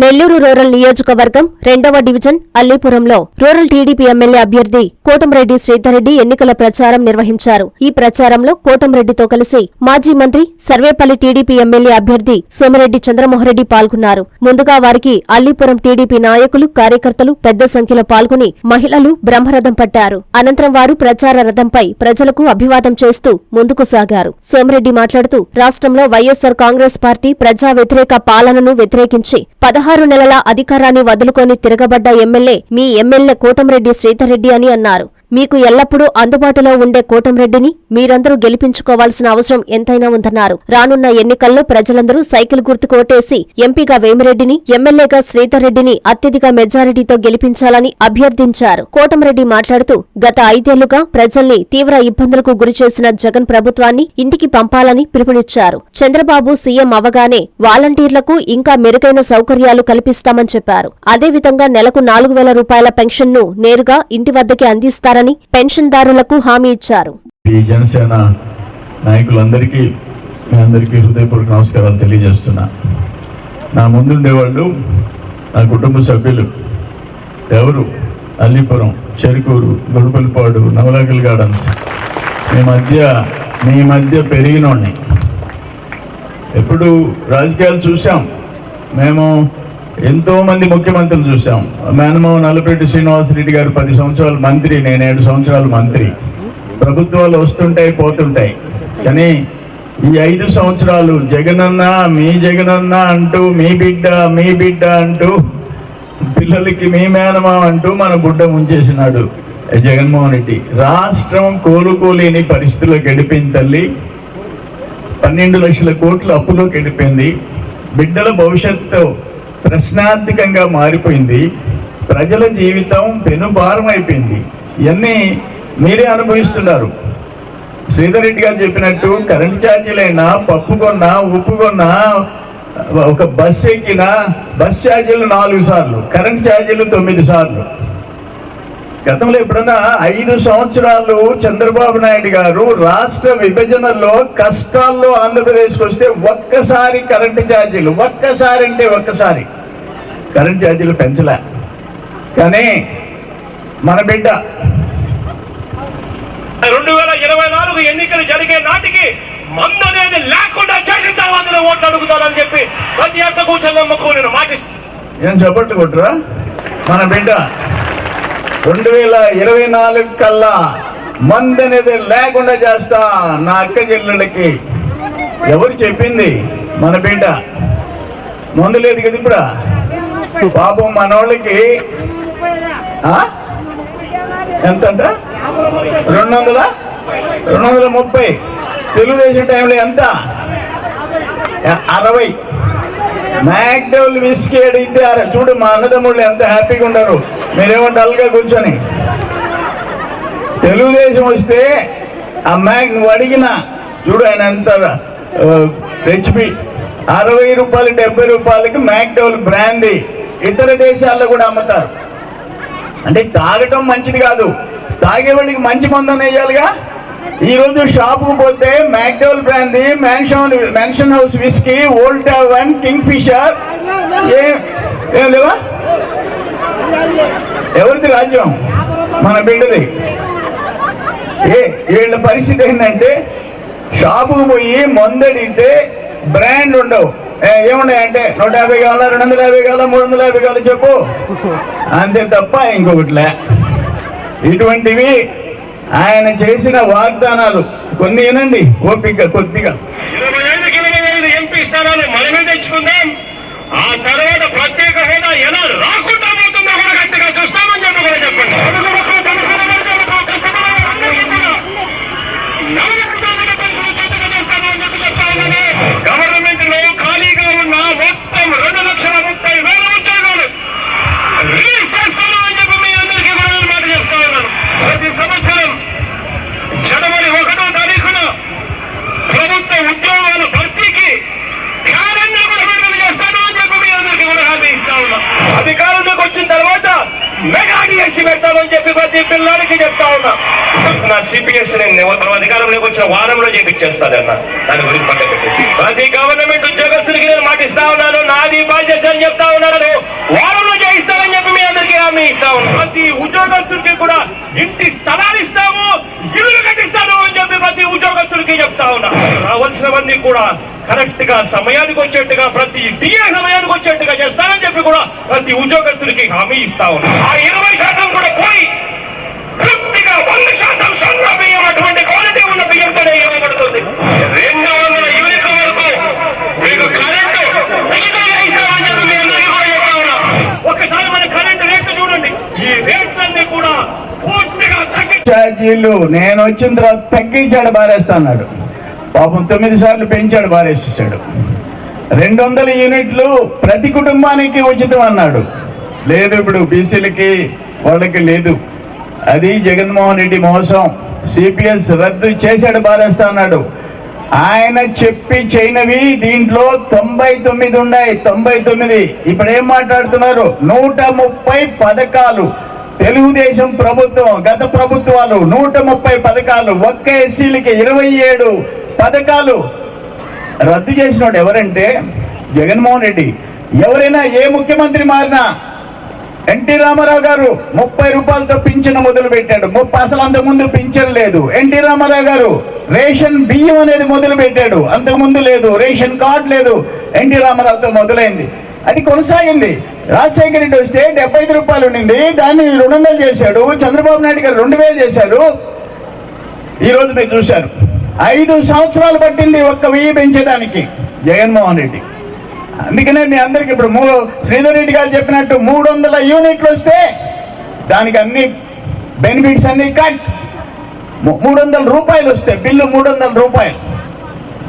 Nellore rural నియోజకవర్గం రెండవ division అల్లీపురంలో రూరల్ టీడీపీ ఎమ్మెల్యే అభ్యర్థి కోటంరెడ్డి శ్రీధర్రెడ్డి ఎన్నికల ప్రచారం నిర్వహించారు. ఈ ప్రచారంలో కోటంరెడ్డితో కలిసి మాజీ మంత్రి సర్వేపల్లి టీడీపీ ఎమ్మెల్యే అభ్యర్థి సోమిరెడ్డి చంద్రమోహన్రెడ్డి పాల్గొన్నారు. ముందుగా వారికి అల్లీపురం టీడీపీ నాయకులు కార్యకర్తలు పెద్ద సంఖ్యలో పాల్గొని మహిళలు బ్రహ్మరథం పట్టారు. అనంతరం వారు ప్రచార రథంపై ప్రజలకు అభివాదం చేస్తూ ముందుకు సాగారు. సోమిరెడ్డి మాట్లాడుతూ రాష్ట్రంలో వైఎస్సార్ కాంగ్రెస్ పార్టీ ప్రజా వ్యతిరేక పాలనను వ్యతిరేకించి పదహారు నెలల అధికారాన్ని వదులుకొని తిరగబడ్డ ఎమ్మెల్యే మీ ఎమ్మెల్యే కోటంరెడ్డి శ్రీధర్రెడ్డి అని అన్నారు. మీకు ఎల్లప్పుడూ అందుబాటులో ఉండే కోటంరెడ్డిని మీరందరూ గెలిపించుకోవాల్సిన అవసరం ఎంతైనా ఉందన్నారు. రానున్న ఎన్నికల్లో ప్రజలందరూ సైకిల్ గుర్తు కోటేసి ఎంపీగా వేమిరెడ్డిని ఎమ్మెల్యేగా శ్రీధర్రెడ్డిని అత్యధిక మెజారిటీతో గెలిపించాలని అభ్యర్థించారు. కోటంరెడ్డి మాట్లాడుతూ గత ఐదేళ్ళుగా ప్రజల్ని తీవ్ర ఇబ్బందులకు గురిచేసిన జగన్ ప్రభుత్వాన్ని ఇంటికి పంపాలని పిలుపునిచ్చారు. చంద్రబాబు సీఎం అవగానే వాలంటీర్లకు ఇంకా మెరుగైన సౌకర్యాలు కల్పిస్తామని చెప్పారు. అదేవిధంగా నెలకు నాలుగు వేల రూపాయల పెన్షన్ను నేరుగా ఇంటి వద్దకే అందిస్తారు చేస్తారని పెన్షన్దారులకు హామీ ఇచ్చారు. ఈ జనసేన నాయకులందరికీ మీ అందరికీ హృదయపూర్వక నమస్కారాలు తెలియజేస్తున్నా. నా ముందుండేవాళ్ళు నా కుటుంబ సభ్యులు ఎవరు? అల్లీపురం చెరుకూరు గొడుపల్లిపాడు నవలాకల్ గార్డెన్స్. మీ మధ్య మీ మధ్య పెరిగినోడిని. ఎప్పుడు రాజకీయాలు చూసాం మేము ఎంతో మంది ముఖ్యమంత్రులు చూసాం మేనమావ నల్లపెట్టి శ్రీనివాసరెడ్డి గారు పది సంవత్సరాలు మంత్రి నేను ఏడు సంవత్సరాలు మంత్రి. ప్రభుత్వాలు వస్తుంటాయి పోతుంటాయి. కానీ ఈ ఐదు సంవత్సరాలు జగనన్న మీ జగనన్న అంటూ మీ బిడ్డ మీ బిడ్డ అంటూ పిల్లలకి మీ మేనమావ అంటూ మన గుడ్డ ముంచేసినాడు జగన్మోహన్ రెడ్డి. రాష్ట్రం కోలుకోలేని పరిస్థితుల్లో గడిపింది తల్లి. పన్నెండు లక్షల కోట్లు అప్పులోకి వెళ్ళిపోయింది బిడ్డల భవిష్యత్తు ప్రశ్నార్థకంగా మారిపోయింది. ప్రజల జీవితం పెనుభారం అయిపోయింది ఇవన్నీ మీరే అనుభవిస్తున్నారు. శ్రీధర్ రెడ్డి గారు చెప్పినట్టు కరెంట్ ఛార్జీలైనా పప్పు కొన్నా ఉప్పు కొన్నా ఒక బస్ ఎక్కినా బస్ ఛార్జీలు నాలుగు సార్లు కరెంట్ ఛార్జీలు తొమ్మిది సార్లు. గతంలో ఎప్పుడన్నా ఐదు సంవత్సరాలు చంద్రబాబు నాయుడు గారు రాష్ట్ర విభజనలో కష్టాల్లో ఆంధ్రప్రదేశ్కి వస్తే ఒక్కసారి కరెంటు ఛార్జీలు ఒక్కసారి అంటే ఒక్కసారి. కరెంట్ ఛార్జీలు పెంచలే. కానీ మన బిడ్డ రెండు వేల ఇరవై నాలుగు ఎన్నికలు జరిగే నాటికి మందు అనేది లేకుండా చేసిన తర్వాత ఓట్లు అడుగుతానని చెప్పి ప్రతి ఒక్క కూర్చొని నమ్మకం నేను మాటిస్తాను ఏం చెప్పట్టు కొట్టురా మన బిడ్డ రెండు వేల ఇరవై నాలుగు కల్లా మందు అనేది లేకుండా చేస్తా నా అక్క చెల్లెళ్ళకి. ఎవరు చెప్పింది? మన బిడ్డ. మందు లేదు కదా ఇప్పుడు? పాపం మనోళ్ళకి ఎంతంట? రెండు వందల రెండు వందల ముప్పై. తెలుగుదేశం టైంలో ఎంత? అరవై. మ్యాక్డౌల్ విస్కీ అడిగితే అరే చూడు మా అన్నదమ్ముళ్ళు ఎంత హ్యాపీగా ఉండరు. మీరేమో డల్గా కూర్చొని. తెలుగుదేశం వస్తే ఆ మ్యాగ్ నువ్వు అడిగిన చూడు ఆయన ఎంత హెచ్పి. అరవై రూపాయలు డెబ్బై రూపాయలకి మ్యాక్డౌల్ బ్రాందీ ఇతర దేశాల్లో కూడా అమ్ముతారు. అంటే తాగటం మంచిది కాదు. తాగే వాళ్ళకి మంచి మందం వేయాలిగా? ఈరోజు షాపుకు పోతే McDowell brandy Mansion Mansion House whisky old one Kingfisher ఏం ఏం లేవా? ఎవరిది రాజ్యం? మన బిడ్డది. ఏ వీళ్ళ పరిస్థితి ఏంటంటే షాపుకు పోయి మందడిగితే బ్రాండ్ ఉండవు. ఏమున్నాయంటే నూట యాభై కావాలా రెండు వందల యాభై కావాలా మూడు వందల యాభై కావాలా చెప్పు. అంతే తప్ప ఇంకొకటిలే. ఇటువంటివి ఆయన చేసిన వాగ్దానాలు. కొన్ని వినండి ఓపిక కొద్దిగా. ఎంపీ స్థానాలు మనమే తెచ్చుకుందాం. ఆ తర్వాత ప్రత్యేక హోదా ఎలా రాకుండా పోతుందో కూడా గట్టిగా చూస్తామని చెప్పి కూడా చెప్పండి. మొత్తం రెండు లక్షల ముప్పై వేల ఉద్యోగాలు రిలీజ్ చేస్తాను అని చెప్పి మీ అందరికీ కూడా నేను మాట చెప్తా ఉన్నాను ప్రతి సంవత్సరం జనవరి ఒకటో తారీఖున ప్రభుత్వ ఉద్యోగాల భర్తీకి క్యాలెండర్ కూడా విడుదల చేస్తాను అని చెప్పి మీ అందరికీ కూడా హామీ ఇస్తా ఉన్నా మెగాని వచ్చిన పెడతామని చెప్పి ప్రతి పిల్లలకి చెప్తా ఉన్నా. నా సిపిఎస్ నేను అధికారంలోకి వచ్చిన వారంలో చేపించేస్తానన్న. దాని గురించి పక్కన ప్రతి గవర్నమెంట్ ఉద్యోగస్తులకి నేను మాటిస్తా ఉన్నాను. నాది బాధ్యత అని చెప్తా ఉన్నాను వారంలో చేయిస్తానని చెప్పి మీ అందరికీ హామీ ఇస్తా ఉన్నాను ప్రతి ఉద్యోగస్తులకి కూడా ఇంటి స్థలాలు ఇస్తాము. ఇల్లు కట్టిస్తాను అని చెప్పి ప్రతి ఉద్యోగస్తులకి చెప్తా ఉన్నా. రావాల్సినవన్నీ కూడా కరెక్ట్గా సమయానికి వచ్చేట్టుగా ప్రతి డిఏ సమయానికి వచ్చేట్టుగా చేస్తానని చెప్పి కూడా ప్రతి ఉద్యోగస్తులకి హామీ ఇస్తా ఉన్నా. ఆ ఇరవై శాతం కూడా పోయి పూర్తిగా వంద శాతం సన్న బియ్యం అటువంటి క్వాలిటీ ఉన్న బియ్యంతోనే ఇవ్వబడుతుంది. రెండు వందల యూనిట్ల వరకు మీకు కరెంటు. ఒక్కసారి మన కరెంటు రేట్లు చూడండి. ఈ రేట్లన్నీ కూడా పూర్తిగా తగ్గి ఛార్జీలు నేను వచ్చిన తర్వాత తగ్గించాడు బారేస్తా అన్నాడు పాపం తొమ్మిది సార్లు పెంచాడు బారేసేసాడు రెండు వందల యూనిట్లు ప్రతి కుటుంబానికి ఉచితం అన్నాడు. లేదు ఇప్పుడు బీసీలకి వాళ్ళకి లేదు. అది జగన్మోహన్ రెడ్డి మోసం. సిపిఎస్ రద్దు చేశాడు భారేస్తా అన్నాడు. ఆయన చెప్పి చేయనవి దీంట్లో తొంభై తొమ్మిది ఉన్నాయి. తొంభై తొమ్మిది. ఇప్పుడు ఏం మాట్లాడుతున్నారు? నూట ముప్పై పథకాలు. తెలుగుదేశం ప్రభుత్వం గత ప్రభుత్వాలు నూట ముప్పై పథకాలు. ఒక్క ఎస్సీలకి ఇరవై ఏడు. పథకాలు రద్దు చేసినోడు ఎవరంటే జగన్మోహన్ రెడ్డి. ఎవరైనా ఏ ముఖ్యమంత్రి మారినా ఎన్టీ రామారావు గారు ముప్పై రూపాయలతో పింఛను మొదలు పెట్టాడు ముప్పై అసలు అంతకుముందు పింఛన్ లేదు. ఎన్టీ రామారావు గారు రేషన్ బియ్యం అనేది మొదలు పెట్టాడు అంతకుముందు లేదు. రేషన్ కార్డు లేదు. ఎన్టీ రామారావుతో మొదలైంది. అది కొనసాగింది. రాజశేఖర రెడ్డి వస్తే డెబ్బై ఐదు రూపాయలు ఉండింది. దాన్ని రెండు వందలు చేశాడు. చంద్రబాబు నాయుడు గారు రెండు వేలు చేశారు. ఈరోజు మీరు చూశారు. ఐదు సంవత్సరాలు పట్టింది ఒక్క వెయ్యి పెంచేదానికి జగన్మోహన్ రెడ్డి. అందుకనే మీ అందరికి ఇప్పుడు మూడు శ్రీధర్ రెడ్డి గారు చెప్పినట్టు మూడు వందల యూనిట్లు వస్తే దానికి అన్ని బెనిఫిట్స్ అన్ని కట్. మూడు వందల రూపాయలు వస్తాయి బిల్లు మూడు వందల రూపాయలు.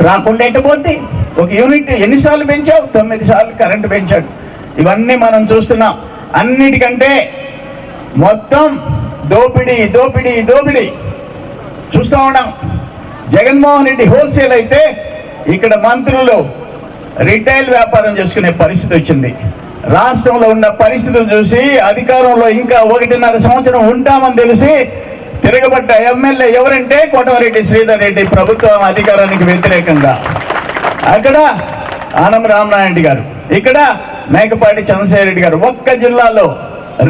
రాకుండా ఎట్టపోద్ది ఒక యూనిట్ ఎన్నిసార్లు పెంచావు? తొమ్మిది సార్లు కరెంటు పెంచాడు. ఇవన్నీ మనం చూస్తున్నాం. అన్నిటికంటే మొత్తం దోపిడీ దోపిడీ దోపిడీ. చూస్తా ఉన్నాం. జగన్మోహన్ రెడ్డి హోల్సేల్ అయితే ఇక్కడ మంత్రులు రిటైల్ వ్యాపారం చేసుకునే పరిస్థితి వచ్చింది. రాష్ట్రంలో ఉన్న పరిస్థితులు చూసి అధికారంలో ఇంకా ఒకటిన్నర సంవత్సరం ఉంటామని తెలిసి తిరగబడ్డ ఎమ్మెల్యే ఎవరంటే కోటమిరెడ్డి శ్రీధర్ రెడ్డి ప్రభుత్వం అధికారానికి వ్యతిరేకంగా. అక్కడ ఆనం రామనారాయణ గారు ఇక్కడ మేకపాటి చంద్రశేఖర రెడ్డి గారు ఒక్క జిల్లాలో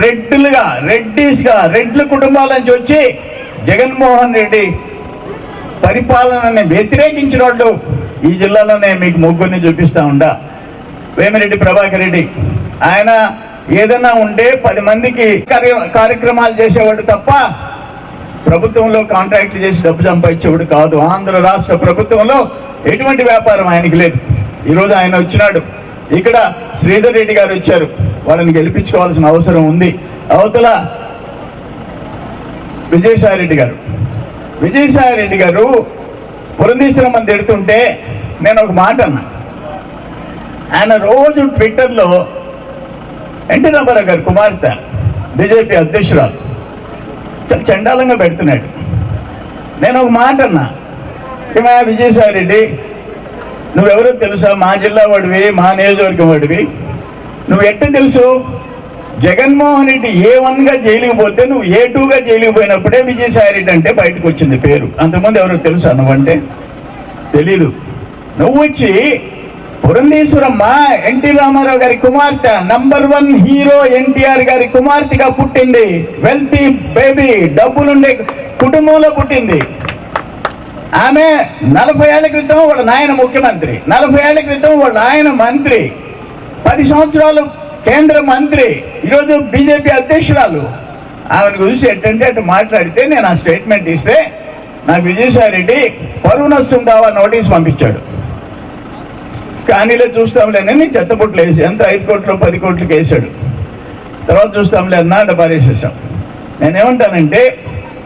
రెడ్లుగా రెడ్డీస్గా రెడ్ల కుటుంబాల నుంచి వచ్చి జగన్మోహన్ రెడ్డి పరిపాలనని వ్యతిరేకించిన వాళ్ళు ఈ జిల్లాలోనే మీకు ముగ్గురిని చూపిస్తా ఉండా. వేమిరెడ్డి ప్రభాకర్ రెడ్డి. ఆయన ఏదైనా ఉంటే పది మందికి కార్య- కార్యక్రమాలు చేసేవాడు తప్ప ప్రభుత్వంలో కాంట్రాక్ట్ చేసి డబ్బు సంపాదించేవాడు కాదు. ఆంధ్ర రాష్ట్ర ప్రభుత్వంలో ఎటువంటి వ్యాపారం ఆయనకి లేదు. ఈరోజు ఆయన వచ్చినాడు. ఇక్కడ శ్రీధర్ రెడ్డి గారు వచ్చారు. వాళ్ళని గెలిపించుకోవాల్సిన అవసరం ఉంది. అవతల విజయసాయి రెడ్డి గారు. విజయసాయి రెడ్డి గారు అని తిడుతుంటే నేను ఒక మాట అన్నా. ఆయన రోజు ట్విట్టర్లో ఎన్టీ రామారావు గారు కుమార్తె బీజేపీ అధ్యక్షురాలు చాలా చండాలంగా పెడుతున్నాడు. నేను ఒక మాట అన్నా. ఏమా విజయసాయి రెడ్డి నువ్వెవరో తెలుసా? మా జిల్లా వాడివి మా నియోజకవర్గం వాడివి. నువ్వు ఎట్ట తెలుసు? జగన్మోహన్ రెడ్డి ఏ వన్గా జైలుకి పోతే నువ్వు ఏ టూగా జైలుకి పోయినప్పుడే విజయసాయి రెడ్డి అంటే బయటకు వచ్చింది పేరు. అంతకుముందు ఎవరో తెలుసా నువ్వంటే తెలీదు. నువ్వు వచ్చి పురంధేశ్వరమ్మ ఎన్టీ రామారావు గారి కుమార్తె నంబర్ వన్ హీరో ఎన్టీఆర్ గారి కుమార్తెగా పుట్టింది. వెల్తీ బేబీ డబ్బులుండే కుటుంబంలో పుట్టింది. ఆమె నలభై ఏళ్ళ క్రితం వాళ్ళ నాయన ముఖ్యమంత్రి. నలభై ఏళ్ళ క్రితం వాళ్ళ నాయన మంత్రి. పది సంవత్సరాలు కేంద్ర మంత్రి ఈరోజు బీజేపీ అధ్యక్షురాలు. ఆమెను చూసి ఎట్టంటే అటు మాట్లాడితే నేను ఆ స్టేట్మెంట్ ఇస్తే నాకు విజయసాయి రెడ్డి పరువు నష్టం దావా నోటీస్ పంపించాడు. కానీలే చూస్తాంలేనని చెత్తపుట్లు వేసి ఎంత ఐదు కోట్లు పది కోట్లకి వేసాడు. తర్వాత చూస్తాంలే అన్నా డబ్బాలేసేసాం నేనేమంటానంటే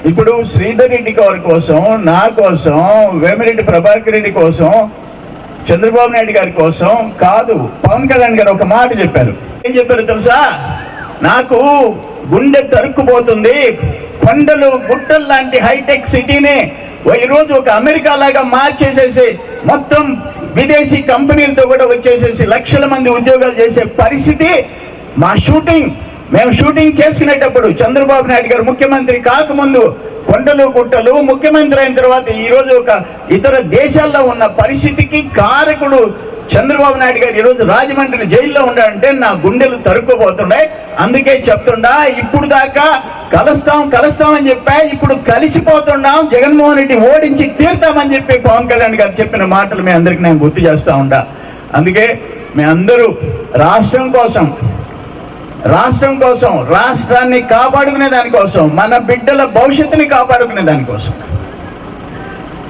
ఇప్పుడు శ్రీధర్ రెడ్డి గారి కోసం నా కోసం వేమిరెడ్డి ప్రభాకర్ రెడ్డి కోసం చంద్రబాబు నాయుడు గారి కోసం కాదు పవన్ కళ్యాణ్ గారు ఒక మాట చెప్పారు. ఏం చెప్పారు తెలుసా? నాకు గుండె తరుక్కుపోతుంది. కొండలు గుట్టలు లాంటి హైటెక్ సిటీని ఈరోజు ఒక అమెరికా లాగా మార్చేసేసి మొత్తం విదేశీ కంపెనీలతో కూడా వచ్చేసేసి లక్షల మంది ఉద్యోగాలు చేసే పరిస్థితి మా షూటింగ్. మేము షూటింగ్ చేసుకునేటప్పుడు చంద్రబాబు నాయుడు గారు ముఖ్యమంత్రి కాకముందు కొండలు గుట్టలు ముఖ్యమంత్రి అయిన తర్వాత ఈరోజు ఒక ఇతర దేశాల్లో ఉన్న పరిస్థితికి కారకుడు చంద్రబాబు నాయుడు గారు ఈరోజు రాజమండ్రి జైల్లో ఉండాలంటే నా గుండెలు తరుక్కుపోతున్నాయి అందుకే చెప్తుండా ఇప్పుడు దాకా కలుస్తాం కలుస్తాం అని చెప్పా. ఇప్పుడు కలిసిపోతున్నాం. జగన్మోహన్ రెడ్డి ఓడించి తీర్తామని చెప్పి పవన్ కళ్యాణ్ గారు చెప్పిన మాటలు మీ అందరికి నేను గుర్తు చేస్తా ఉండా. అందుకే మీ అందరూ రాష్ట్రం కోసం రాష్ట్రం కోసం రాష్ట్రాన్ని కాపాడుకునే దానికోసం మన బిడ్డల భవిష్యత్తుని కాపాడుకునే దానికోసం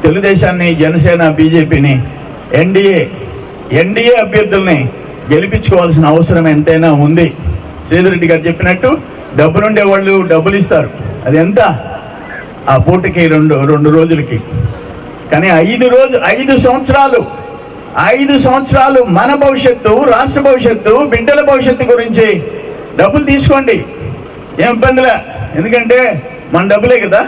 తెలుగుదేశాన్ని జనసేన బీజేపీని ఎన్డీఏ ఎన్డీఏ అభ్యర్థుల్ని గెలిపించుకోవాల్సిన అవసరం ఎంతైనా ఉంది. సేదిరెడ్డి గారు చెప్పినట్టు డబ్బులుండే వాళ్ళు డబ్బులు ఇస్తారు. అది ఎంత? ఆ పూటకి రెండు రెండు రోజులకి. కానీ ఐదు రోజు ఐదు సంవత్సరాలు ఐదు సంవత్సరాలు మన భవిష్యత్తు రాష్ట్ర భవిష్యత్తు బిడ్డల భవిష్యత్తు గురించి డబ్బులు తీసుకోండి. ఏం ఇబ్బందిలే. ఎందుకంటే మన డబ్బులే కదా.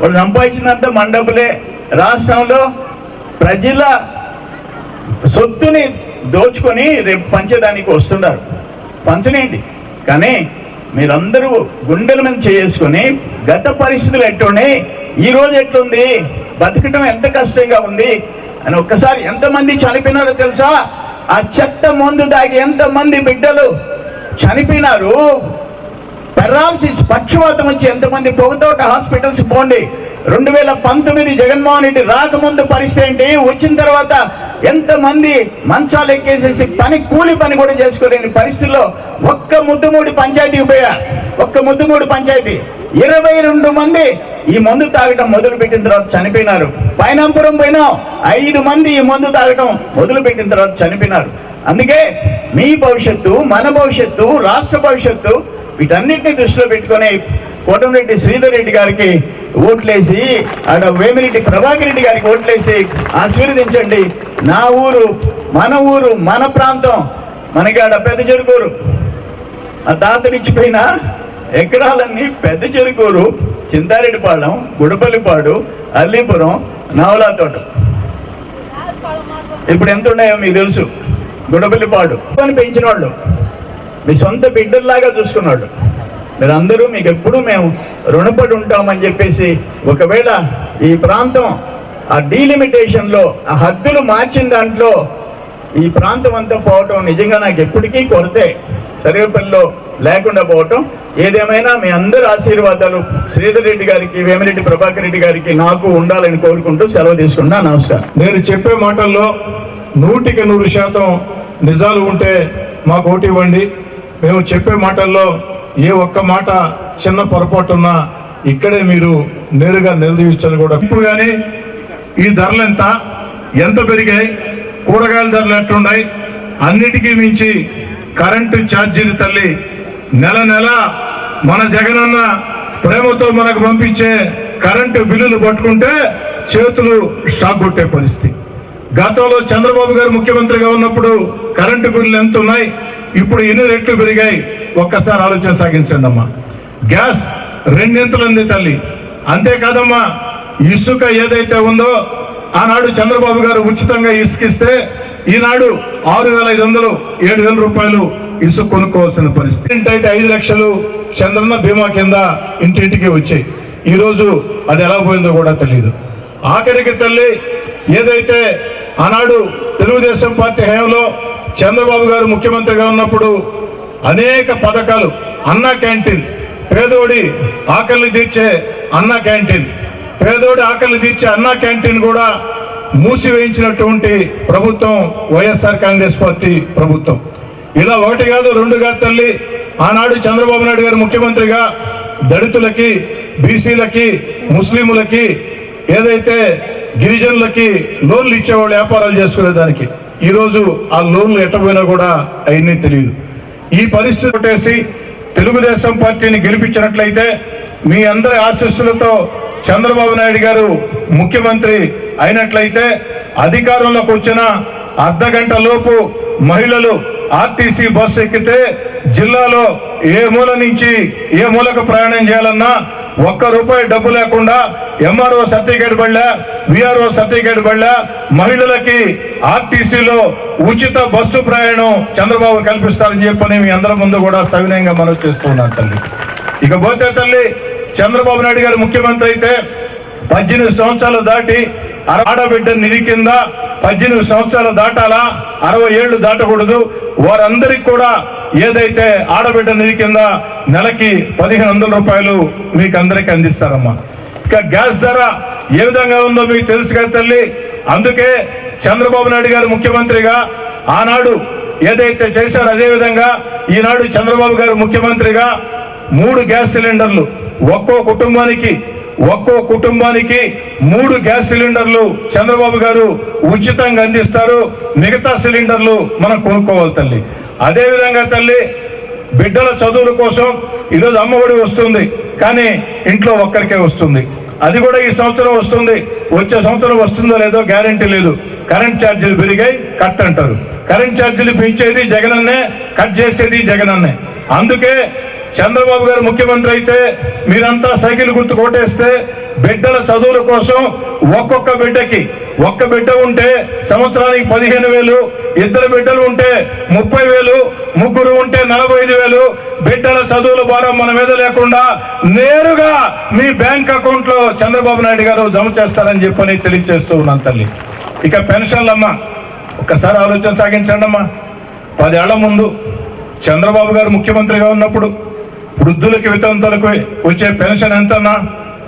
వాళ్ళు సంపాదించినంత మన డబ్బులే. రాష్ట్రంలో ప్రజల సొత్తుని దోచుకొని రేపు పంచడానికి వస్తున్నారు పంచనేయండి. కానీ మీరందరూ గుండెల మీద చేసుకొని గత పరిస్థితులు ఎట్లున్నాయి? ఈరోజు ఎట్లుంది? బతకటం ఎంత కష్టంగా ఉంది? అని ఒక్కసారి ఎంతమంది చనిపోయినారో తెలుసా? ఆ చెత్త మందు దాగి ఎంతమంది బిడ్డలు చనిపోయినారు? పెరాలసిస్ పక్షవాతం వచ్చి ఎంతమంది పొగతోట హాస్పిటల్స్ పోండి. రెండు వేల పంతొమ్మిది జగన్మోహన్ రెడ్డి రాకముందు పరిస్థితి ఏంటి? వచ్చిన తర్వాత ఎంతమంది మంచాలు ఎక్కేసేసి పని కూలి పని కూడా చేసుకోలేని పరిస్థితుల్లో ఒక్క ముద్దుమూడి పంచాయతీకి పోయా? ఒక్క ముద్దుమూడి పంచాయతీ. ఇరవై రెండు మంది ఈ మందు తాగటం మొదలు పెట్టిన తర్వాత చనిపోయినారు. పైనాంపురం పోయినాం. ఐదు మంది ఈ మందు తాగటం మొదలు పెట్టిన తర్వాత చనిపోయినారు. అందుకే మీ భవిష్యత్తు మన భవిష్యత్తు రాష్ట్ర భవిష్యత్తు వీటన్నిటిని దృష్టిలో పెట్టుకొని కోటమిరెడ్డి శ్రీధర్ రెడ్డి గారికి ఓట్లేసి ఆడ వేమిరెడ్డి ప్రభాకర్ రెడ్డి గారికి ఓట్లేసి ఆశీర్వదించండి. నా ఊరు మన ఊరు మన ప్రాంతం మనకి ఆడ పెద్ద చెరుకూరు. ఆ తాతనిచ్చిపోయిన ఎకరాలన్నీ పెద్ద చెరుకూరు చింతారెడ్డిపాళెం గుడపల్లిపాడు అల్లీపురం నవలాతోట. ఇప్పుడు ఎంత ఉన్నాయో మీకు తెలుసు. గుడపల్లిపాడు. అని పెంచిన వాళ్ళు మీ సొంత బిడ్డల్లాగా చూసుకున్నాడు మీరందరూ మీకు ఎప్పుడూ మేము రుణపడి ఉంటామని చెప్పేసి ఒకవేళ ఈ ప్రాంతం ఆ డీలిమిటేషన్లో ఆ హద్దులు మార్చిన దాంట్లో ఈ ప్రాంతం అంతా పోవటం నిజంగా నాకు ఎప్పటికీ కొరతే. సర్వేపల్లిలో లేకుండా పోవటం. ఏదేమైనా మీ అందరి ఆశీర్వాదాలు శ్రీధర్ రెడ్డి గారికి వేమిరెడ్డి ప్రభాకర్ రెడ్డి గారికి నాకు ఉండాలని కోరుకుంటూ సెలవు తీసుకుంటా నమస్కారం. నేను చెప్పే మాటల్లో నూటికి నూరు శాతం నిజాలు ఉంటే మాకు ఓటు ఇవ్వండి. మేము చెప్పే మాటల్లో ఏ ఒక్క మాట చిన్న పొరపాటు ఉన్నా ఇక్కడే మీరు నేరుగా నిలదీయచ్చని కూడా ఇప్పుడు కానీ ఈ ధరలు ఎంత? ఎంత పెరిగాయి? కూరగాయల ధరలు ఎట్లున్నాయి? అన్నిటికీ మించి కరెంటు ఛార్జీలు తల్లి నెల నెల మన జగనన్న ప్రేమతో మనకు పంపించే కరెంటు బిల్లులు పట్టుకుంటే చేతులు షాక్ కొట్టే పరిస్థితి. గతంలో చంద్రబాబు గారు ముఖ్యమంత్రిగా ఉన్నప్పుడు కరెంటు బిల్లులు ఎంత ఉన్నాయి? ఇప్పుడు ఎన్ని రెట్లు పెరిగాయి? ఒక్కసారి ఆలోచన సాగించండి అమ్మా. గ్యాస్ రెండింతలుంది తల్లి. అంతేకాదమ్మా ఇసుక ఏదైతే ఉందో ఆనాడు చంద్రబాబు గారు ఉచితంగా ఇసుకిస్తే ఈనాడు ఆరు వేల ఐదు వందలు ఏడు వేల రూపాయలు ఇసుక కొనుక్కోవాల్సిన పరిస్థితి. ఇంటైతే ఐదు లక్షలు చంద్రన్న బీమా కింద ఇంటింటికి వచ్చాయి. ఈరోజు అది ఎలా పోయిందో కూడా తెలియదు ఆఖరికి తల్లి ఏదైతే ఆనాడు తెలుగుదేశం పార్టీ హయాంలో చంద్రబాబు గారు ముఖ్యమంత్రిగా ఉన్నప్పుడు అనేక పథకాలు అన్నా క్యాంటీన్ పేదోడి ఆకలిని తీర్చే అన్నా క్యాంటీన్ పేదోడి ఆకలిని తీర్చే అన్నా క్యాంటీన్ కూడా మూసివేయించినటువంటి ప్రభుత్వం వైఎస్ఆర్ కాంగ్రెస్ పార్టీ ప్రభుత్వం. ఇలా ఒకటి కాదు రెండు కాదు తల్లి. ఆనాడు చంద్రబాబు నాయుడు గారు ముఖ్యమంత్రిగా దళితులకి బీసీలకి ముస్లింలకి ఏదైతే గిరిజనులకి లోన్లు ఇచ్చేవాళ్ళు వ్యాపారాలు చేసుకునేదానికి. ఈరోజు ఆ లోన్లు ఎట్టపోయినా కూడా అవన్నీ తెలియదు. ఈ పరిస్థితి కొట్టేసి తెలుగుదేశం పార్టీని గెలిపించినట్లయితే మీ అందరి ఆశస్సులతో చంద్రబాబు నాయుడు గారు ముఖ్యమంత్రి అయినట్లయితే అధికారంలోకి వచ్చిన అర్ధ గంట లోపు మహిళలు ఆర్టీసీ బస్సు ఎక్కితే జిల్లాలో ఏ మూల నుంచి ఏ మూలకు ప్రయాణం చేయాలన్నా ఒక్క రూపాయి డబ్బు లేకుండా ఎంఆర్ఓ సర్టిఫికేట్ బళ్ళా విఆర్ఓ సర్టిఫికేట్ బళ్ళా మహిళలకి ఆర్టీసీలో ఉచిత బస్సు ప్రయాణం చంద్రబాబు కల్పిస్తారని చెప్పని మీ అందరి ముందు కూడా సవినయంగా మనవి చేస్తున్నాను తల్లి. ఇకపోతే తల్లి చంద్రబాబు నాయుడు గారు ముఖ్యమంత్రి అయితే పద్దెనిమిది సంవత్సరాలు దాటి ఆడబిడ్డ నిధి కింద పద్దెనిమిది సంవత్సరాలు దాటాలా అరవై ఏళ్ళు దాటకూడదు. వారందరికి కూడా ఏదైతే ఆడబిడ్డ నిధి కింద నెలకి పదిహేను వందల రూపాయలు మీకు అందరికీ అందిస్తారమ్మా. ఇక గ్యాస్ ధర ఏ విధంగా ఉందో మీకు తెలుసు కదా తల్లి. అందుకే చంద్రబాబు నాయుడు గారు ముఖ్యమంత్రిగా ఆనాడు ఏదైతే చేశారో అదేవిధంగా ఈనాడు చంద్రబాబు గారు ముఖ్యమంత్రిగా మూడు గ్యాస్ సిలిండర్లు ఒక్కో కుటుంబానికి ఒక్కో కుటుంబానికి మూడు గ్యాస్ సిలిండర్లు చంద్రబాబు గారు ఉచితంగా అందిస్తారు. మిగతా సిలిండర్లు మనం కొనుక్కోవాలి తల్లి. అదేవిధంగా తల్లి బిడ్డల చదువుల కోసం ఈరోజు అమ్మఒడి వస్తుంది కానీ ఇంట్లో ఒక్కరికే వస్తుంది. అది కూడా ఈ సంవత్సరం వస్తుంది. వచ్చే సంవత్సరం వస్తుందో లేదో గ్యారంటీ లేదు. కరెంట్ ఛార్జీలు పెరిగాయి కట్ అంటారు. కరెంట్ ఛార్జీలు పెంచేది జగనన్నే కట్ చేసేది జగనన్నే. అందుకే చంద్రబాబు గారు ముఖ్యమంత్రి అయితే మీరంతా సైకిల్ గుర్తు కొట్టేస్తే బిడ్డల చదువుల కోసం ఒక్కొక్క బిడ్డకి. ఒక్క బిడ్డ ఉంటే సంవత్సరానికి పదిహేను వేలు ఇద్దరు బిడ్డలు ఉంటే ముప్పై వేలు ముగ్గురు ఉంటే నలభై ఐదు వేలు. బిడ్డల చదువుల భారం మన మీద లేకుండా నేరుగా మీ బ్యాంక్ అకౌంట్లో చంద్రబాబు నాయుడు గారు జమ చేస్తారని చెప్పని తెలియజేస్తూ ఉన్నాను తల్లి. ఇక పెన్షన్లమ్మా ఒక్కసారి ఆలోచన సాగించండి అమ్మా పదేళ్ళ ముందు చంద్రబాబు గారు ముఖ్యమంత్రిగా ఉన్నప్పుడు వృద్ధులకి వితంతులకు వచ్చే పెన్షన్ ఎంతన్నా?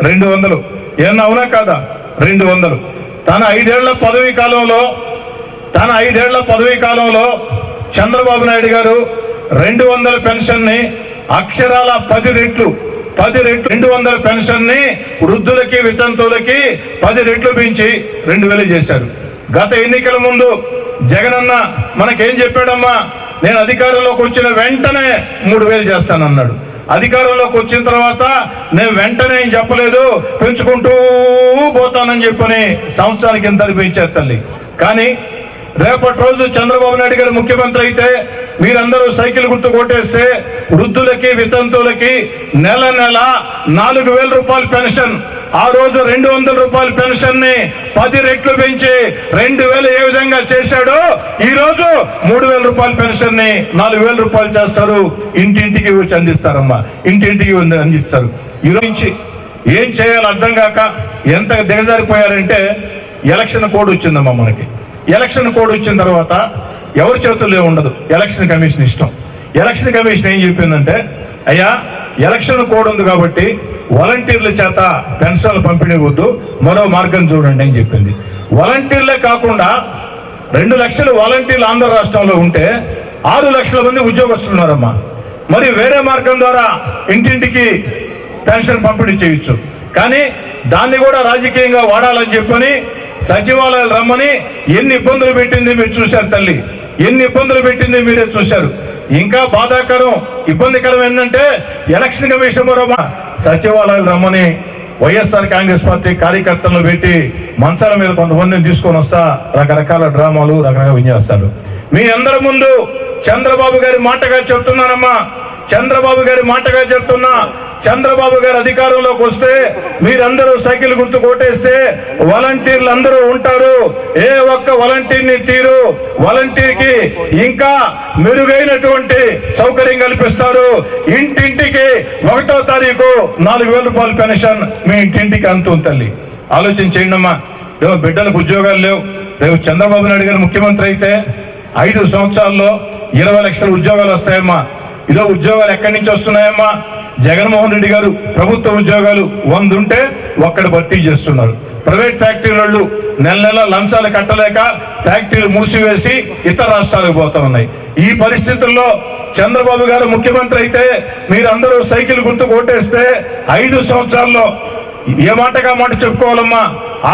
రెండు వందలు. ఏమన్నా అవునా కాదా? రెండు వందలు. తన ఐదేళ్ళ పదవీ కాలంలో తన ఐదేళ్ళ పదవీ కాలంలో చంద్రబాబు నాయుడు గారు రెండు వందల పెన్షన్ని అక్షరాల పది రెట్లు పది రెట్లు రెండు వందల పెన్షన్ని వృద్ధులకి వితంతువులకి పది రెట్లు పెంచి రెండు వేలు చేశారు. గత ఎన్నికల ముందు జగనన్న మనకేం చెప్పాడమ్మా? నేను అధికారంలోకి వచ్చిన వెంటనే మూడు వేలు చేస్తానన్నాడు. అధికారంలోకి వచ్చిన తర్వాత నేను వెంటనే ఏం చెప్పలేదు పెంచుకుంటూ పోతానని చెప్పని సంవత్సరానికి ఎంత పెంచారు తల్లి. కానీ రేపటి రోజు చంద్రబాబు నాయుడు గారు ముఖ్యమంత్రి అయితే మీరందరూ సైకిల్ గుర్తు కొట్టేస్తే వృద్ధులకి వితంతువులకి నెల నెల నాలుగు వేల రూపాయలు పెన్షన్ ఆ రోజు రెండు వందల రూపాయల పెన్షన్ని పది రెట్లు పెంచి రెండు వేలు ఏ విధంగా చేశాడో ఈ రోజు మూడు వేల రూపాయల పెన్షన్ని నాలుగు వేల రూపాయలు చేస్తారు. ఇంటింటికి వచ్చి అందిస్తారమ్మా. ఇంటింటికి అందిస్తారు. ఈ రోజు ఏం చేయాలో అర్థం కాక ఎంత దిగజారిపోయారంటే ఎలక్షన్ కోడ్ వచ్చిందమ్మా మనకి. ఎలక్షన్ కోడ్ వచ్చిన తర్వాత ఎవరి చేతుల్లో ఉండదు. ఎలక్షన్ కమిషన్ ఇష్టం. ఎలక్షన్ కమిషన్ ఏం చెప్పిందంటే అయ్యా ఎలక్షన్ కోడ్ ఉంది కాబట్టి వాలంటీర్ల చేత పెన్షన్లు పంపిణీ వద్దు మరో మార్గం చూడండి అని చెప్పింది. వాలంటీర్లే కాకుండా రెండు లక్షలు వాలంటీర్లు ఆంధ్ర రాష్ట్రంలో ఉంటే ఆరు లక్షల మంది ఉద్యోగస్తులు ఉన్నారమ్మా మరి వేరే మార్గం ద్వారా ఇంటింటికి పెన్షన్ పంపిణీ చేయొచ్చు. కానీ దాన్ని కూడా రాజకీయంగా వాడాలని చెప్పని సచివాలయాలు రమ్మని ఎన్ని ఇబ్బందులు పెట్టింది మీరు చూశారు తల్లి. ఎన్ని ఇబ్బందులు పెట్టింది మీరే చూశారు. ఇంకా బాధాకరం ఇబ్బందికరం ఏంటంటే ఎలక్షన్ కమిషన్ మరో సచివాలయాలు రమ్మని వైఎస్ఆర్ కాంగ్రెస్ పార్టీ కార్యకర్తలను పెట్టి మంచాల మీద కొంతమందిని తీసుకొని వస్తా రకరకాల డ్రామాలు రకరకాల విన్యాసాలు. మీ అందరి ముందు చంద్రబాబు గారి మాటగా చెప్తున్నానమ్మా. చంద్రబాబు గారి మాటగా చెప్తున్నా. చంద్రబాబు గారు అధికారంలోకి వస్తే మీరందరూ సైకిల్ గుర్తు కొట్టేస్తే వాలంటీర్లు అందరూ ఉంటారు. ఏ ఒక్క వాలంటీర్ని తీరు. వాలంటీర్కి ఇంకా మెరుగైనటువంటి సౌకర్యం కల్పిస్తారు. ఇంటింటికి ఒకటో తారీఖు నాలుగు వేల రూపాయల పెన్షన్ మీ ఇంటింటికి అంతుంది తల్లి. ఆలోచన చేయండి అమ్మా. రేపు బిడ్డలకు ఉద్యోగాలు లేవు. రేపు చంద్రబాబు నాయుడు గారు ముఖ్యమంత్రి అయితే ఐదు సంవత్సరాల్లో ఇరవై లక్షల ఉద్యోగాలు వస్తాయమ్మా. ఇలా ఉద్యోగాలు ఎక్కడి నుంచి వస్తున్నాయమ్మా? జగన్మోహన్ రెడ్డి గారు ప్రభుత్వ ఉద్యోగాలు వంద ఉంటే ఒక్కడ భర్తీ చేస్తున్నారు. ప్రైవేట్ ఫ్యాక్టరీల వాళ్ళు నెల నెల లంచాలు కట్టలేక ఫ్యాక్టరీలు మూసివేసి ఇతర రాష్ట్రాలకు పోతా ఉన్నాయి. ఈ పరిస్థితుల్లో చంద్రబాబు గారు ముఖ్యమంత్రి అయితే మీరందరూ సైకిల్ గుర్తు కొట్టేస్తే ఐదు సంవత్సరాల్లో ఏ మాటగా మాట చెప్పుకోవాలమ్మా?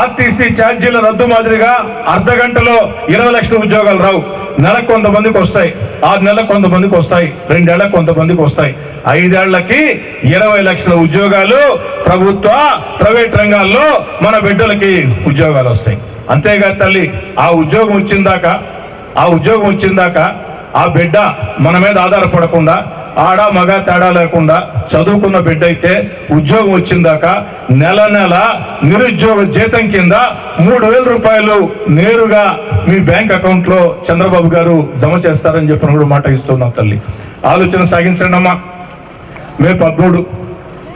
ఆర్టీసీ ఛార్జీల రద్దు మాదిరిగా అర్ధ గంటలో ఇరవై లక్షల ఉద్యోగాలు రావు. నెలకు కొంతమందికి వస్తాయి. ఆరు నెలలకు కొంతమందికి వస్తాయి. రెండేళ్ళకు కొంతమందికి వస్తాయి. ఐదేళ్ళకి ఇరవై లక్షల ఉద్యోగాలు ప్రభుత్వ ప్రైవేట్ రంగాల్లో మన బిడ్డలకి ఉద్యోగాలు వస్తాయి. అంతేకాదు తల్లి ఆ ఉద్యోగం వచ్చిందాక ఆ ఉద్యోగం వచ్చిందాక ఆ బిడ్డ మన మీద ఆధారపడకుండా ఆడ మగ తేడా లేకుండా చదువుకున్న బిడ్డ అయితే ఉద్యోగం వచ్చిందాక నెల నెల నిరుద్యోగ జీతం కింద మూడు వేల రూపాయలు నేరుగా మీ బ్యాంక్ అకౌంట్లో చంద్రబాబు గారు జమ చేస్తారని చెప్పిన కూడా మాట ఇస్తున్నాం తల్లి. ఆలోచన సాగించండి అమ్మా. మే పదమూడు.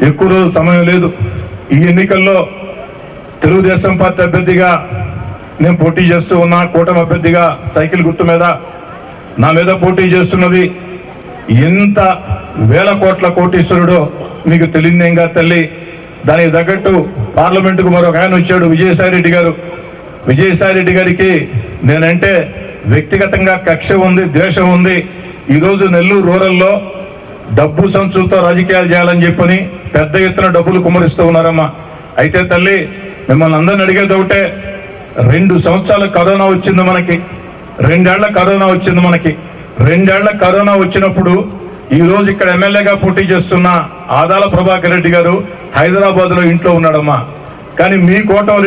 ఎక్కువ రోజు సమయం లేదు. ఈ ఎన్నికల్లో తెలుగుదేశం పార్టీ అభ్యర్థిగా నేను పోటీ చేస్తూ ఉన్నా కూటమి అభ్యర్థిగా సైకిల్ గుర్తు మీద నా మీద పోటీ చేస్తున్నది ఎంత వేల కోట్ల కోటీశ్వరుడో మీకు తెలియదేంగా తల్లి? దానికి తగ్గట్టు పార్లమెంటుకు మరొక ఆయన వచ్చాడు విజయసాయి రెడ్డి గారు. విజయసాయి రెడ్డి గారికి నేనంటే వ్యక్తిగతంగా కక్ష ఉంది ద్వేషం ఉంది. ఈరోజు నెల్లూరు రూరల్లో డబ్బు సంచులతో రాజకీయాలు చేయాలని చెప్పని పెద్ద ఎత్తున డబ్బులు కుమరిస్తూ ఉన్నారమ్మా. అయితే తల్లి మిమ్మల్ని అందరిని అడిగేది ఒకటే రెండు సంవత్సరాల కరోనా వచ్చింది మనకి రెండేళ్ళ కరోనా వచ్చింది మనకి. రెండేళ్ళ కరోనా వచ్చినప్పుడు ఈరోజు ఇక్కడ ఎమ్మెల్యేగా పోటీ చేస్తున్న ఆదాల ప్రభాకర్ రెడ్డి గారు హైదరాబాద్లో ఇంట్లో ఉన్నాడమ్మా. కానీ మీ కోటం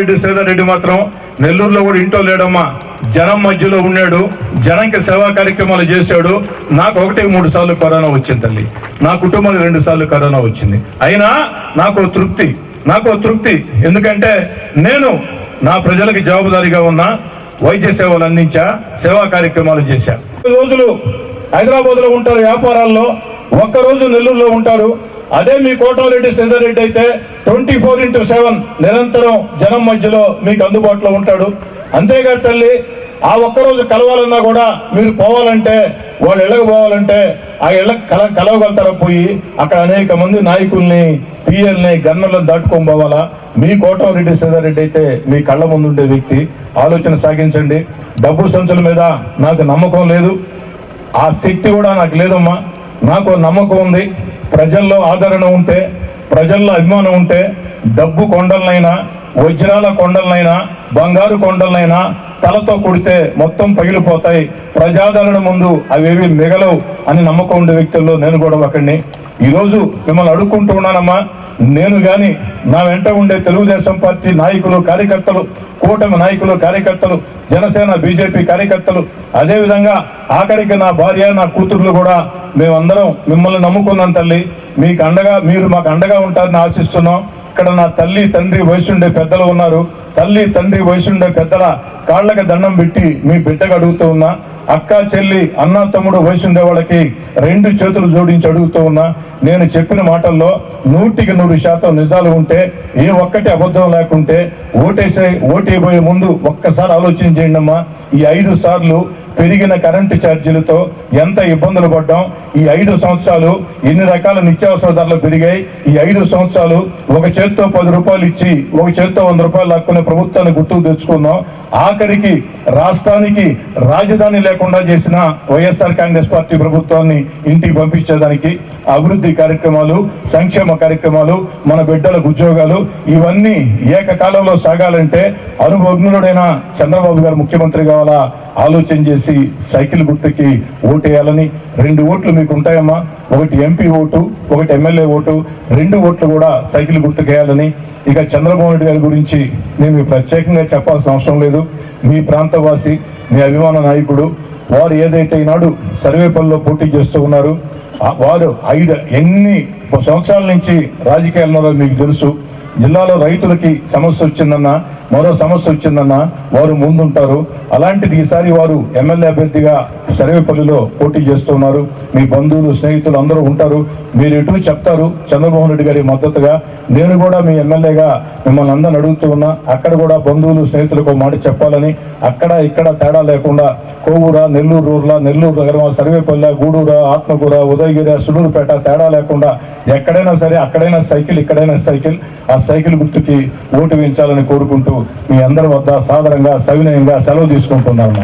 రెడ్డి మాత్రం నెల్లూరులో కూడా ఇంట్లో లేడమ్మా. జనం మధ్యలో ఉన్నాడు. జనంకి సేవా కార్యక్రమాలు చేశాడు. నాకు ఒకటి మూడు సార్లు కరోనా వచ్చింది తల్లి. నా కుటుంబానికి రెండు సార్లు కరోనా వచ్చింది. అయినా నాకు తృప్తి. నాకు తృప్తి. ఎందుకంటే నేను నా ప్రజలకి జవాబుదారీగా ఉన్నా వైద్య సేవలు అందించా సేవా కార్యక్రమాలు చేశా. రోజులు హైదరాబాద్లో ఉంటారు వ్యాపారాల్లో. ఒక్క రోజు నెల్లూరులో ఉంటారు. అదే మీ కోటారెడ్డి రెడ్డి అయితే ట్వంటీ ఫోర్ ఇంటూ సెవెన్ నిరంతరం జనం మధ్యలో మీకు అందుబాటులో ఉంటాడు. అంతేగా తల్లి ఆ ఒక్కరోజు కలవాలన్నా కూడా మీరు పోవాలంటే వాళ్ళు ఇళ్ళకి పోవాలంటే ఆ ఇళ్ళకి కల కలవగలుగుతారా పోయి? అక్కడ అనేక మంది నాయకుల్ని పిఎల్ని గన్నులను దాటుకొని పోవాలా? మీ కోటమిరెడ్డి రెడ్డి అయితే మీ కళ్ళ ముందు ఉండే వ్యక్తి. ఆలోచన సాగించండి. డబ్బు సంచుల మీద నాకు నమ్మకం లేదు. ఆ శక్తి కూడా నాకు లేదమ్మా. నాకు నమ్మకం ఉంది. ప్రజల్లో ఆదరణ ఉంటే ప్రజల్లో అభిమానం ఉంటే డబ్బు కొండలనైనా వజ్రాల కొండలనైనా బంగారు కొండలనైనా తలతో కొడితే మొత్తం పగిలిపోతాయి. ప్రజాదరణ ముందు అవేవి మిగలవు అని నమ్మకం ఉండే వ్యక్తుల్లో నేను కూడా ఒకడిని. ఈరోజు మిమ్మల్ని అడుక్కుంటూ ఉన్నానమ్మా. నేను కానీ నా వెంట ఉండే తెలుగుదేశం పార్టీ నాయకులు కార్యకర్తలు కూటమి నాయకులు కార్యకర్తలు జనసేన బీజేపీ కార్యకర్తలు అదేవిధంగా ఆఖరికి నా భార్య నా కూతుర్లు కూడా మేమందరం మిమ్మల్ని నమ్ముకున్నాం తల్లి. మీకు అండగా మీరు మాకు అండగా ఉంటారని ఆశిస్తున్నాం. ఇక్కడ నా తల్లి తండ్రి వయసుండే పెద్దలు ఉన్నారు. తల్లి తండ్రి వయసుండే పెద్దల కాళ్ళకి దండం పెట్టి మీ బిడ్డకు అడుగుతూ ఉన్నా. అక్క చెల్లి అన్న తమ్ముడు వయసుండే వాళ్ళకి రెండు చేతులు జోడించి అడుగుతూ ఉన్నా నేను చెప్పిన మాటల్లో నూటికి నూరు శాతం నిజాలు ఉంటే ఏ ఒక్కటి అబద్ధం లేకుంటే ఓటేసే ఓటేయబోయే ముందు ఒక్కసారి ఆలోచన చేయండి అమ్మా. ఈ ఐదు సార్లు పెరిగిన కరెంటు ఛార్జీలతో ఎంత ఇబ్బందులు పడ్డాం. ఈ ఐదు సంవత్సరాలు ఎన్ని రకాల నిత్యావసర ధరలు పెరిగాయి. ఈ ఐదు సంవత్సరాలు ఒక చేత్తో పది రూపాయలు ఇచ్చి ఒక చేత్తో వంద రూపాయలు లాక్కునే ప్రభుత్వాన్ని గుర్తుకు తెచ్చుకున్నాం. ఆఖరికి రాష్ట్రానికి రాజధాని లేకుండా చేసిన వైఎస్ఆర్ కాంగ్రెస్ పార్టీ ప్రభుత్వాన్ని ఇంటికి పంపించేదానికి అభివృద్ధి కార్యక్రమాలు సంక్షేమ కార్యక్రమాలు మన బిడ్డలకు ఉద్యోగాలు ఇవన్నీ ఏకకాలంలో సాగాలంటే అనుభవజ్ఞుడైన చంద్రబాబు గారు ముఖ్యమంత్రి కావాలా? ఆలోచన చేసి సైకిల్ గుర్తుకి ఓటేయాలని. రెండు ఓట్లు మీకు ఉంటాయమ్మా. ఒకటి ఎంపీ ఓటు ఒకటి ఎమ్మెల్యే ఓటు. రెండు ఓట్లు కూడా సైకిల్ గుర్తుకేయాలని. ఇక చంద్రబాబు నాయుడు గారి గురించి నేను ప్రత్యేకంగా చెప్పాల్సిన అవసరం లేదు. మీ ప్రాంతవాసి మీ అభిమాన నాయకుడు వారు ఏదైతే ఈనాడు సర్వేపల్లిలో పోటీ చేస్తూ ఉన్నారు వారు ఐదు ఎన్ని సంవత్సరాల నుంచి రాజకీయాల్లో మీకు తెలుసు. జిల్లాలో రైతులకి సమస్య వచ్చిందన్నా మరో సమస్య వచ్చిందన్నా వారు ముందుంటారు. అలాంటిది ఈసారి వారు ఎమ్మెల్యే అభ్యర్థిగా సర్వేపల్లిలో పోటీ చేస్తున్నారు. మీ బంధువులు స్నేహితులు అందరూ ఉంటారు. మీరు ఎటు చెప్తారు? చంద్రమోహన్ రెడ్డి గారి మద్దతుగా. నేను కూడా మీ ఎమ్మెల్యేగా మిమ్మల్ని అందరిని అడుగుతూ ఉన్నా. అక్కడ కూడా బంధువులు స్నేహితులకు మాట చెప్పాలని. అక్కడ ఇక్కడ తేడా లేకుండా కోవూర నెల్లూరు రూర్ల నెల్లూరు నగరం సర్వేపల్లి గూడూర ఆత్మకూర ఉదయగిరి సుడూరుపేట తేడా లేకుండా ఎక్కడైనా సరే అక్కడైనా సైకిల్ ఇక్కడైనా సైకిల్. ఆ సైకిల్ గుర్తుకి ఓటు వేయించాలని కోరుకుంటూ మీ అందరి వద్ద సాధారణంగా సవినయంగా సెలవు తీసుకుంటున్నాను.